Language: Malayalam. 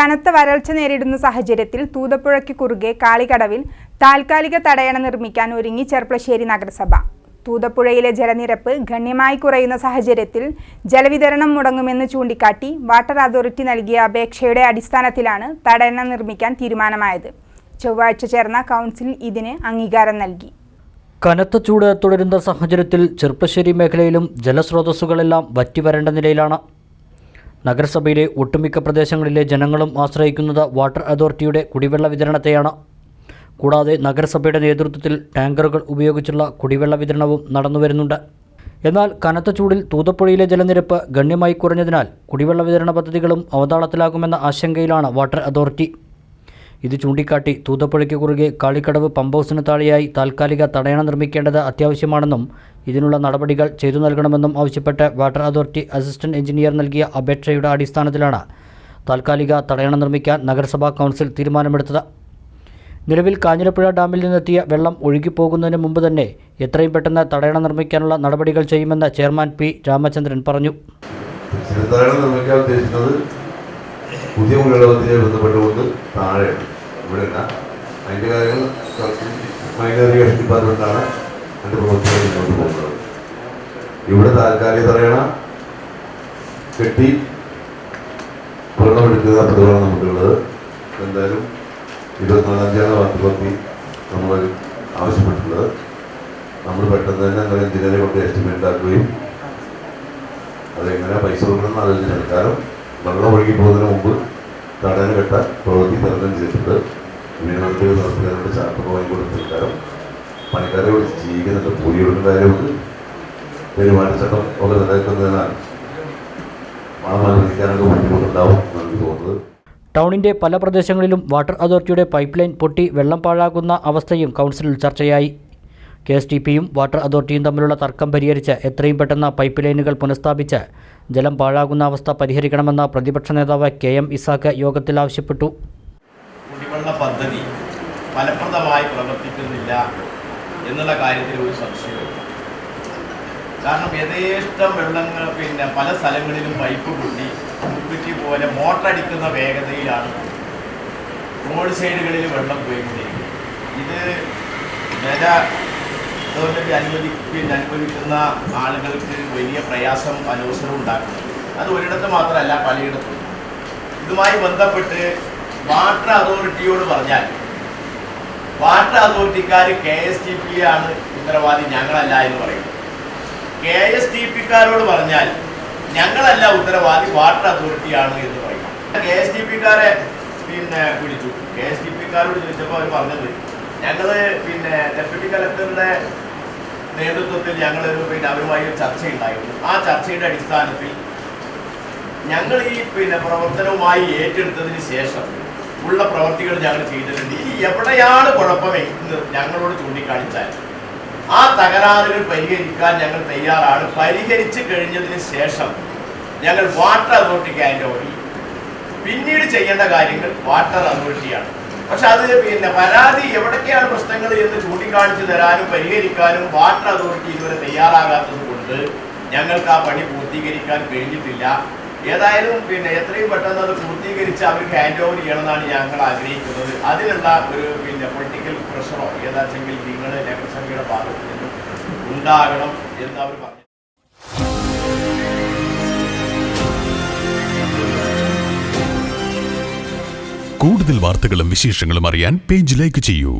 കനത്ത വരൾച്ച നേരിടുന്ന സാഹചര്യത്തിൽ തൂതപ്പുഴയ്ക്ക് കുറുകെ കാളികടവിൽ താൽക്കാലിക തടയണ നിർമ്മിക്കാൻ ഒരുങ്ങി ചെർപ്പളശ്ശേരി നഗരസഭ. തൂതപ്പുഴയിലെ ജലനിരപ്പ് ഗണ്യമായി കുറയുന്ന സാഹചര്യത്തിൽ ജലവിതരണം മുടങ്ങുമെന്ന് ചൂണ്ടിക്കാട്ടി വാട്ടർ അതോറിറ്റി നൽകിയ അപേക്ഷയുടെ അടിസ്ഥാനത്തിലാണ് തടയണ നിർമ്മിക്കാൻ തീരുമാനമായത്. ചൊവ്വാഴ്ച ചേർന്ന കൗൺസിൽ ഇതിന് അംഗീകാരം നൽകി. കനത്ത ചൂട് തുടരുന്ന സാഹചര്യത്തിൽ ചെർപ്പശ്ശേരി മേഖലയിലും ജലസ്രോതസ്സുകളെല്ലാം വറ്റിവരേണ്ട നിലയിലാണ് നഗരസഭയിലെ ഒട്ടുമിക്ക പ്രദേശങ്ങളിലെ ജനങ്ങളും ആശ്രയിക്കുന്നത് വാട്ടർ അതോറിറ്റിയുടെ കുടിവെള്ള വിതരണത്തെയാണ്. കൂടാതെ നഗരസഭയുടെ നേതൃത്വത്തിൽ ടാങ്കറുകൾ ഉപയോഗിച്ചുള്ള കുടിവെള്ള വിതരണവും നടന്നുവരുന്നുണ്ട്. എന്നാൽ കനത്ത ചൂടിൽ തൂതപ്പുഴയിലെ ജലനിരപ്പ് ഗണ്യമായി കുറഞ്ഞതിനാൽ കുടിവെള്ള വിതരണ പദ്ധതികളും അവതാളത്തിലാകുമെന്ന ആശങ്കയിലാണ് വാട്ടർ അതോറിറ്റി. ഇത് ചൂണ്ടിക്കാട്ടി തൂതപ്പുഴയ്ക്ക് കുറുകെ കാളിക്കടവ് പമ്പ് ഹൗസിന് താഴെയായി താൽക്കാലിക തടയണ നിർമ്മിക്കേണ്ടത് അത്യാവശ്യമാണെന്നും ഇതിനുള്ള നടപടികൾ ചെയ്തു നൽകണമെന്നും ആവശ്യപ്പെട്ട് വാട്ടർ അതോറിറ്റി അസിസ്റ്റന്റ് എഞ്ചിനീയർ നൽകിയ അപേക്ഷയുടെ അടിസ്ഥാനത്തിലാണ് താൽക്കാലിക തടയണ നിർമ്മിക്കാൻ നഗരസഭാ കൗൺസിൽ തീരുമാനമെടുത്തത്. നിലവിൽ കാഞ്ഞിരപ്പുഴ ഡാമിൽ നിന്നെത്തിയ വെള്ളം ഒഴുകിപ്പോകുന്നതിന് മുമ്പ് തന്നെ എത്രയും പെട്ടെന്ന് തടയണ നിർമ്മിക്കാനുള്ള നടപടികൾ ചെയ്യുമെന്ന് ചെയർമാൻ പി രാമചന്ദ്രൻ പറഞ്ഞു. തടയണ നിർമ്മിക്കാൻ ഉദ്ദേശിക്കുന്നത് പുതിയ ബന്ധപ്പെട്ടുകൊണ്ട് അതിന്റെ കാര്യങ്ങൾ മൈനറി ഡിപ്പാർട്ട്മെന്റാണ് അതിന്റെ പ്രവർത്തനം മുന്നോട്ട് പോകുന്നത്. ഇവിടെ താൽക്കാലിക തറയണ കെട്ടി വെള്ളമെടുക്കുക പ്രതിഭാണ് നമുക്കുള്ളത്. എന്തായാലും ഇരുപത്തിനാലാം തീയതി വാർത്തപ്പത്തി നമ്മൾ ആവശ്യപ്പെട്ടിട്ടുള്ളത്. നമ്മൾ പെട്ടെന്ന് തന്നെ അങ്ങനെ എഞ്ചിനീയറെ കൊണ്ട് എസ്റ്റിമേറ്റ് ആക്കുകയും അതെങ്ങനെ പൈസ കൊടുക്കണം ആലോചിച്ചിട്ടുണ്ട് കാരണം വെള്ളം ഒഴുകി പോകുന്നതിന് മുമ്പ് തടയാൻ കെട്ട പ്രവൃത്തി തരണം ചെയ്തിട്ടുണ്ട്. വീടുകൾക്ക് നടത്തുകാരുടെ ചാർട്ട് വാങ്ങി കൊടുത്തിട്ടുണ്ടാകും പണിക്കാരെ വിളിച്ച് ജീവിക്കുന്നുണ്ട് കൂലി കൊടുക്കേണ്ട കാര്യമുണ്ട് പെരുമാറ്റച്ചട്ടം ഒക്കെ നിലനിൽക്കുന്നതിനാൽ ടൗണിന്റെ പല പ്രദേശങ്ങളിലും വാട്ടർ അതോറിറ്റിയുടെ പൈപ്പ് ലൈൻ പൊട്ടി വെള്ളം പാഴാകുന്ന അവസ്ഥയും കൗൺസിലിൽ ചർച്ചയായി. കെ എസ് ടി പിയും വാട്ടർ അതോറിറ്റിയും തമ്മിലുള്ള തർക്കം പരിഹരിച്ച് എത്രയും പെട്ടെന്ന് പൈപ്പ് ലൈനുകൾ പുനഃസ്ഥാപിച്ച് ജലം പാഴാകുന്ന അവസ്ഥ പരിഹരിക്കണമെന്ന പ്രതിപക്ഷ നേതാവ് കെ എം ഇസാഖ് യോഗത്തിൽ ആവശ്യപ്പെട്ടു. കുടിവെള്ള പദ്ധതി ഫലപ്രദമായി പ്രവർത്തിക്കുന്നില്ല എന്നുള്ള കാര്യത്തിൽ ഒരു സംശയമില്ല കാരണം യഥേഷ്ടം വെള്ളങ്ങൾ പിന്നെ പല സ്ഥലങ്ങളിലും പൈപ്പ് പൊട്ടി കുപ്പിറ്റി പോലെ മോട്ടടിക്കുന്ന വേഗതയിലാണ് റോഡ് സൈഡുകളിൽ വെള്ളം പോയിക്കൊണ്ടിരിക്കുന്നത് ഇത് ജല ഗവൺമെന്റ് അനുവദി പിന്നെ അനുഭവിക്കുന്ന ആളുകൾക്ക് വലിയ പ്രയാസം അലോസരം ഉണ്ടാക്കുന്നു. അത് ഒരിടത്ത് മാത്രമല്ല പലയിടത്തും. ഇതുമായി ബന്ധപ്പെട്ട് വാട്ടർ അതോറിറ്റിയോട് പറഞ്ഞാൽ വാട്ടർ അതോറിറ്റിക്കാർ കെ എസ് ടി പി ആണ് ഉത്തരവാദി ഞങ്ങളല്ല എന്ന് പറയും. കെ എസ് ടി പിക്കാരോട് പറഞ്ഞാൽ ഞങ്ങളല്ല ഉത്തരവാദി വാട്ടർ അതോറിറ്റിയാണ് എന്ന് പറയും. കെ എസ് ടി പിക്കാരെ പിന്നെ വിളിച്ചു. കെ എസ് ടി പിക്കാരോട് ചോദിച്ചപ്പോൾ അവർ പറഞ്ഞത് ഞങ്ങൾ പിന്നെ ഡെപ്യൂട്ടി കലക്ടറുടെ നേതൃത്വത്തിൽ ഞങ്ങളൊരു പിന്നെ അവരുമായി ഒരു ചർച്ചയുണ്ടായിരുന്നു. ആ ചർച്ചയുടെ അടിസ്ഥാനത്തിൽ ഞങ്ങൾ ഈ പിന്നെ പ്രവർത്തനവുമായി ഏറ്റെടുത്തതിന് ശേഷം ഉള്ള പ്രവർത്തികൾ ഞങ്ങൾ ചെയ്തിട്ടുണ്ട്. ഇനി എവിടെയാണ് കുഴപ്പമേ? കുഴപ്പമെന്ന് ഞങ്ങളോട് ചൂണ്ടിക്കാണിച്ചാൽ ആ തകരാറുകൾ പരിഹരിക്കാൻ ഞങ്ങൾ തയ്യാറാണ്. പരിഹരിച്ചു കഴിഞ്ഞതിന് ശേഷം ഞങ്ങൾ വാട്ടർ അതോറിറ്റിക്ക് അതിന്റെ ഓടി. പിന്നീട് ചെയ്യേണ്ട കാര്യങ്ങൾ വാട്ടർ അതോറിറ്റിയാണ് പക്ഷെ അത് പിന്നെ പരാതി എവിടൊക്കെയാണ് പ്രശ്നങ്ങൾ എന്ന് ചൂണ്ടിക്കാണിച്ചു തരാനും പരിഹരിക്കാനും വാട്ടർ അതോറിറ്റി ഇതുവരെ തയ്യാറാകാത്തത് കൊണ്ട് ഞങ്ങൾക്ക് ആ പണി പൂർത്തീകരിക്കാൻ കഴിഞ്ഞിട്ടില്ല. ഏതായാലും പിന്നെ എത്രയും പെട്ടെന്ന് അത് പൂർത്തീകരിച്ച് അവർക്ക് ഹാൻഡ് ഓവർ ചെയ്യണമെന്നാണ് ഞങ്ങൾ ആഗ്രഹിക്കുന്നത്. അതിനുള്ള ഒരു പിന്നെ പൊളിറ്റിക്കൽ പ്രഷറോ ഏതാച്ചെങ്കിൽ നിങ്ങൾ നഗരസഭയുടെ ഭാഗത്ത് നിന്നും ഉണ്ടാകണം എന്ന് അവർ പറഞ്ഞു കൂടുതൽ വാർത്തകളും വിശേഷങ്ങളും അറിയാൻ പേജ് ലൈക്ക് ചെയ്യൂ.